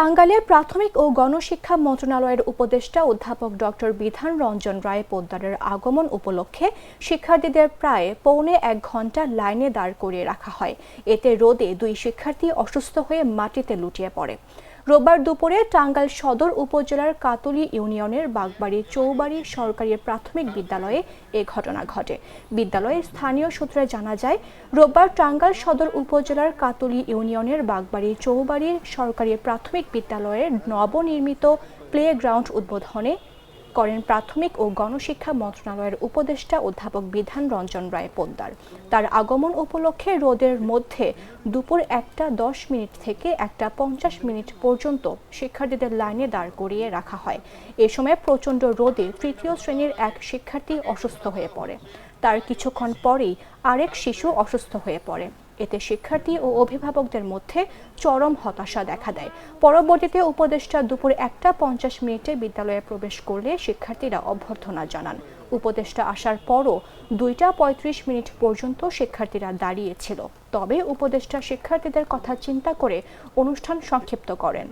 টাঙ্গাইলের প্রাথমিক ও গণশিক্ষা মন্ত্রণালয়ের উপদেষ্টা অধ্যাপক ডক্টর বিধান রঞ্জন রায় পোদ্দারের আগমন উপলক্ষে শিক্ষার্থীদের প্রায় পৌনে এক ঘণ্টা লাইনে দাঁড় করিয়ে রাখা হয়। এতে রোদে দুই শিক্ষার্থী অসুস্থ হয়ে মাটিতে লুটিয়ে পড়ে। রোববার দুপুরে টাঙ্গাইল সদর উপজেলার কাতলি ইউনিয়নের বাগবাড়ি চৌবাড়ি সরকারি প্রাথমিক বিদ্যালয়ে এ ঘটনা ঘটে। বিদ্যালয়ে স্থানীয় সূত্রে জানা যায়, রোববার টাঙ্গাইল সদর উপজেলার কাতলি ইউনিয়নের বাগবাড়ি চৌবাড়ি সরকারি প্রাথমিক বিদ্যালয়ের নবনির্মিত প্লে গ্রাউন্ড উদ্বোধনে করেন প্রাথমিক ও গণশিক্ষা মন্ত্রণালয়ের উপদেষ্টা অধ্যাপক বিধান রঞ্জন রায় পোদ্দার। তার আগমন উপলক্ষে রোদের মধ্যে দুপুর একটা দশ মিনিট থেকে একটা পঞ্চাশ মিনিট পর্যন্ত শিক্ষার্থীদের লাইনে দাঁড় করিয়ে রাখা হয়। এ সময় প্রচণ্ড রোদে তৃতীয় শ্রেণির এক শিক্ষার্থী অসুস্থ হয়ে পড়ে। তার কিছুক্ষণ পরেই আরেক শিশু অসুস্থ হয়ে পড়ে। এতে শিক্ষার্থী ও অভিভাবকদের মধ্যে চরম হতাশা দেখা দেয়। পরবর্তীতে উপদেষ্টা দুপুর একটা পঞ্চাশ মিনিটে বিদ্যালয়ে প্রবেশ করলে শিক্ষার্থীরা অভ্যর্থনা জানান। উপদেষ্টা আসার পরও দুইটা পঁয়ত্রিশ মিনিট পর্যন্ত শিক্ষার্থীরা দাঁড়িয়েছিল তবে উপদেষ্টা শিক্ষার্থীদের কথা চিন্তা করে অনুষ্ঠান সংক্ষিপ্ত করেন।